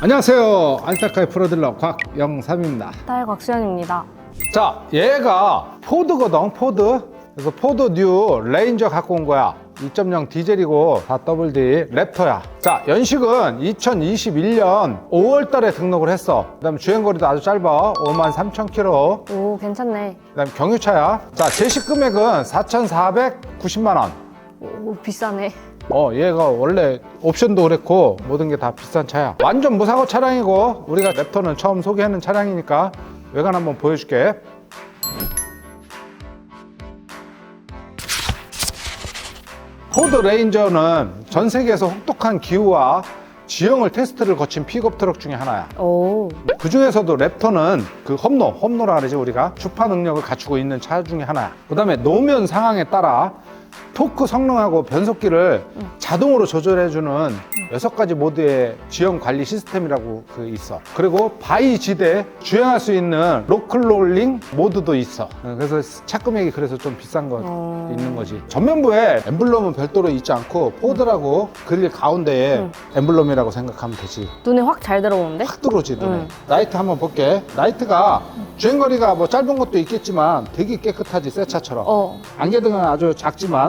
안녕하세요. 안타카의 프로딜러 곽영삼입니다. 딸 곽수연입니다. 자, 얘가 포드거든, 포드. 그래서 포드 뉴 레인저 갖고 온 거야. 2.0 디젤이고 다 더블 D 랩터야. 자, 연식은 2021년 5월 달에 등록을 했어. 그 다음에 주행거리도 아주 짧아. 5만 3천 킬로. 오, 괜찮네. 그 다음에 경유차야. 자, 제시 금액은 4,490만 원. 오, 비싸네. 어, 얘가 원래 옵션도 그랬고 모든 게 다 비싼 차야. 완전 무사고 차량이고 우리가 랩터는 처음 소개하는 차량이니까 외관 한번 보여줄게. 포드 레인저는 전 세계에서 혹독한 기후와 지형을 테스트를 거친 픽업 트럭 중에 하나야. 오, 그 중에서도 랩터는 그 험로, 험로라 그러지 우리가 주파 능력을 갖추고 있는 차 중에 하나야. 그 다음에 노면 상황에 따라 토크 성능하고 변속기를 자동으로 조절해주는 여섯 가지 모드의 지형 관리 시스템이라고 그 있어. 그리고 바위 지대 주행할 수 있는 로클롤링 모드도 있어. 그래서 차 금액이 그래서 좀 비싼 거 어. 있는 거지. 전면부에 엠블럼은 별도로 있지 않고 포드라고 그릴 가운데에 엠블럼이라고 생각하면 되지. 눈에 확 잘 들어오는데? 확 들어오지 눈에 응. 라이트 한번 볼게 라이트가 주행거리가 뭐 짧은 것도 있겠지만 되게 깨끗하지 새 차처럼 어, 안개등은 아주 작지만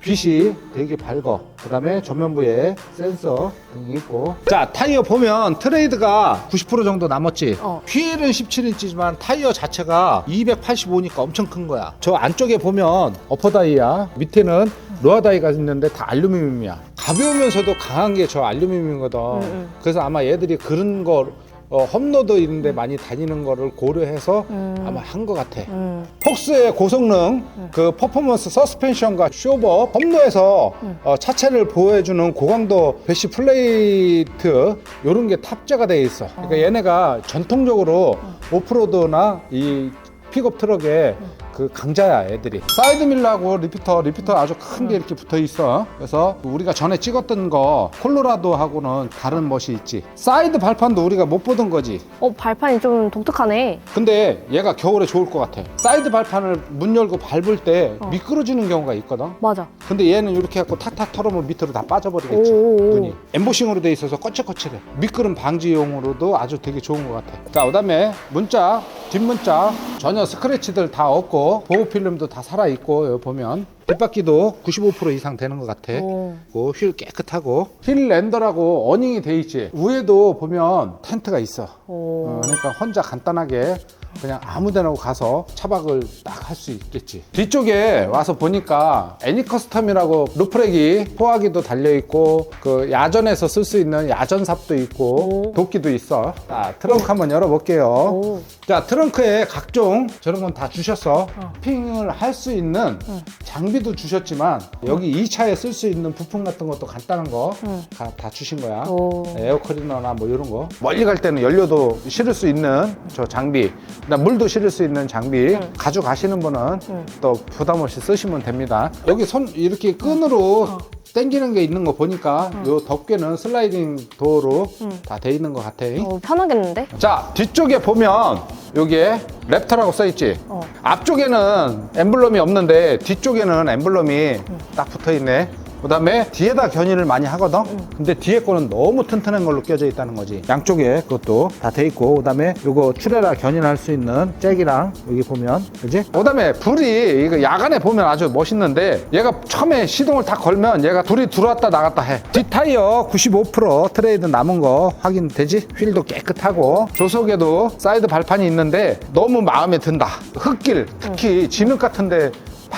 빛이 되게 밝어 그 다음에 전면부에 센서 등이 있고. 자 타이어 보면 트레이드가 90% 정도 남았지. 어. 휠은 17인치지만 타이어 자체가 285니까 엄청 큰 거야. 저 안쪽에 보면 어퍼 다이야 밑에는 로아 다이가 있는데 다 알루미늄이야. 가벼우면서도 강한 게 저 알루미늄이거든. 응, 응. 그래서 아마 얘들이 그런 거 어, 험로드 이런 데 많이 다니는 거를 고려해서 음. 아마 한 것 같아. 음, 폭스의 고성능, 그 퍼포먼스 서스펜션과 쇼버, 험로에서 어, 차체를 보호해주는 고강도 배시 플레이트 이런 게 탑재가 되어 있어. 그러니까 얘네가 전통적으로 오프로드나 이 픽업 트럭의 그 강자야 애들이 사이드 밀러하고 리피터 리피터 아주 큰 게 이렇게 붙어 있어 그래서 우리가 전에 찍었던 거 콜로라도하고는 다른 멋이 있지 사이드 발판도 우리가 못 보던 거지 어, 발판이 좀 독특하네. 근데 얘가 겨울에 좋을 것 같아. 사이드 발판을 문 열고 밟을 때 어. 미끄러지는 경우가 있거든. 맞아. 근데 얘는 이렇게 해갖고 탁탁 털어면 밑으로 다 빠져버리겠지. 오오오. 눈이. 엠보싱으로 돼 있어서 거칠거칠해. 미끄럼 방지용으로도 아주 되게 좋은 것 같아. 자, 그 다음에 문자, 뒷문자 전혀 스크래치들 다 없고 보호 필름도 다 살아 있고 여기 보면 뒷바퀴도 95% 이상 되는 것 같아. 오. 그휠 깨끗하고 휠 랜더라고 어닝이 돼 있지. 위에도 보면 텐트가 있어. 오. 어, 그러니까 혼자 간단하게 그냥 아무 데나 가서 차박을 딱 할 수 있겠지. 뒤쪽에 와서 보니까 애니 커스텀이라고 루프렉이 포화기도 달려있고 그 야전에서 쓸 수 있는 야전삽도 있고 오. 도끼도 있어. 자, 트렁크 한번 열어볼게요. 오. 자, 트렁크에 각종 저런 건 다 주셨어. 핑을 할 수 있는 장비도 주셨지만 여기 이 차에 쓸 수 있는 부품 같은 것도 간단한 거다 응. 주신 거야. 오. 에어클리너나 뭐 이런 거 멀리 갈 때는 연료도 실을 수 있는 저 장비 그다음 물도 실을 수 있는 장비 응. 가져가시는 분은 응. 또 부담 없이 쓰시면 됩니다 여기 손 이렇게 끈으로 당기는 게 있는 거 보니까 요 덮개는 슬라이딩 도어로 다 돼 있는 것 같아 어, 편하겠는데? 자 뒤쪽에 보면 여기에 랩터라고 써 있지 어. 앞쪽에는 엠블럼이 없는데 뒤쪽에는 엠블럼이 딱 붙어 있네. 그 다음에 뒤에다 견인을 많이 하거든? 근데 뒤에 거는 너무 튼튼한 걸로 껴져 있다는 거지. 양쪽에 그것도 다 돼 있고, 그 다음에 요거 출애라 견인할 수 있는 잭이랑 여기 보면, 그지? 그 다음에 불이 이거 야간에 보면 아주 멋있는데 얘가 처음에 시동을 딱 걸면 얘가 불이 들어왔다 나갔다 해. 뒷타이어 95% 트레이드 남은 거 확인되지? 휠도 깨끗하고, 조속에도 사이드 발판이 있는데 너무 마음에 든다. 흙길, 특히 진흙 같은데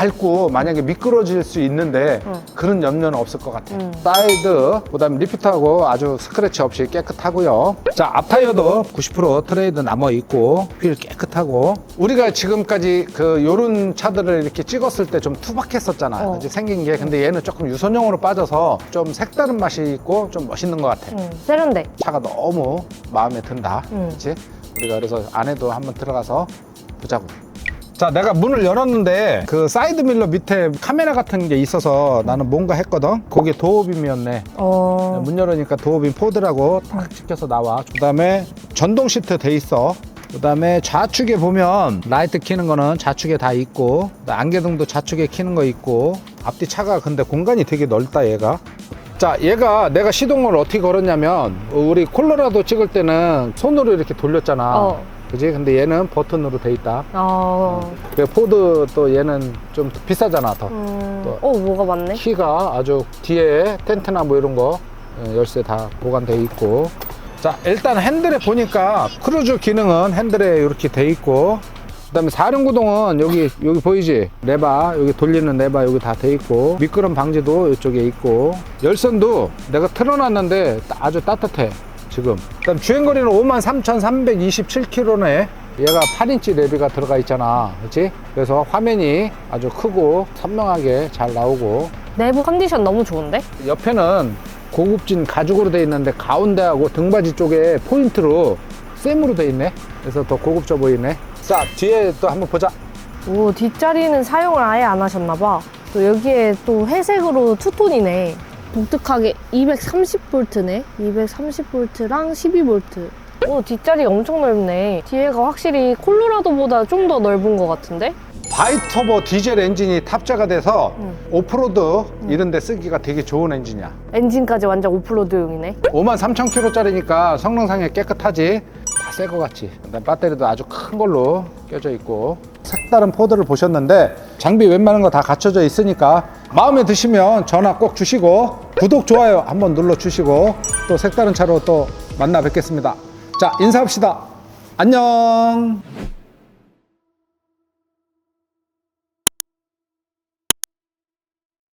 밟고 만약에 미끄러질 수 있는데 응. 그런 염려는 없을 것 같아. 응. 사이드, 그 다음 리피트하고 아주 스크래치 없이 깨끗하고요. 자, 앞타이어도 90% 트레이드 남아 있고 휠 깨끗하고 우리가 지금까지 그 요런 차들을 이렇게 찍었을 때 좀 투박했었잖아. 어. 그치? 생긴 게 근데 얘는 조금 유선형으로 빠져서 좀 색다른 맛이 있고 좀 멋있는 것 같아. 응. 세련돼. 차가 너무 마음에 든다. 응. 그렇지? 우리가 그래서 안에도 한번 들어가서 보자고. 자, 내가 문을 열었는데 그 사이드 밀러 밑에 카메라 같은 게 있어서 나는 뭔가 했거든. 그게 도어빔이었네. 어. 문 열으니까 도어빔 포드라고 딱 찍혀서 나와. 그 다음에 전동 시트 돼 있어. 그 다음에 좌측에 보면 라이트 켜는 거는 좌측에 다 있고 안개등도 좌측에 켜는 거 있고 앞뒤 차가 근데 공간이 되게 넓다 얘가 자, 얘가 내가 시동을 어떻게 걸었냐면 우리 콜로라도 찍을 때는 손으로 이렇게 돌렸잖아. 어. 그지? 근데 얘는 버튼으로 돼 있다. 어. 그 포드 또 얘는 좀 비싸잖아, 더. 음. 또- 어, 뭐가 많네? 키가 아주 뒤에 텐트나 뭐 이런 거 어, 열쇠 다 보관돼 있고 자 일단 핸들에 보니까 크루즈 기능은 핸들에 이렇게 돼 있고 그다음에 사륜구동은 여기 여기 보이지 레바 여기 돌리는 레바 여기 다 돼 있고 미끄럼 방지도 이쪽에 있고 열선도 내가 틀어놨는데 따- 아주 따뜻해 지금 그다음 주행거리는 53,327km네 얘가 8인치 레비가 들어가 있잖아 그렇지 그래서 화면이 아주 크고 선명하게 잘 나오고 내부 컨디션 너무 좋은데? 옆에는 고급진 가죽으로 돼 있는데 가운데하고 등받이 쪽에 포인트로 쌤으로 돼 있네. 그래서 더 고급져 보이네. 자, 뒤에 또 한번 보자. 오, 뒷자리는 사용을 아예 안 하셨나 봐. 또 여기에 또 회색으로 투톤이네. 독특하게 230V네. 230V랑 12V. 오, 뒷자리 엄청 넓네. 뒤에가 확실히 콜로라도보다 좀 더 넓은 것 같은데? 바이터보 디젤 엔진이 탑재가 돼서 응. 오프로드 이런 데 쓰기가 되게 좋은 엔진이야. 엔진까지 완전 오프로드용이네. 53,000km짜리니까 성능상에 깨끗하지. 다 새 거 같지. 그다음 배터리도 아주 큰 걸로 껴져 있고. 색다른 포드를 보셨는데 장비 웬만한 거 다 갖춰져 있으니까 마음에 드시면 전화 꼭 주시고 구독 좋아요 한번 눌러 주시고 또 색다른 차로 또 만나 뵙겠습니다. 자 인사합시다. 안녕.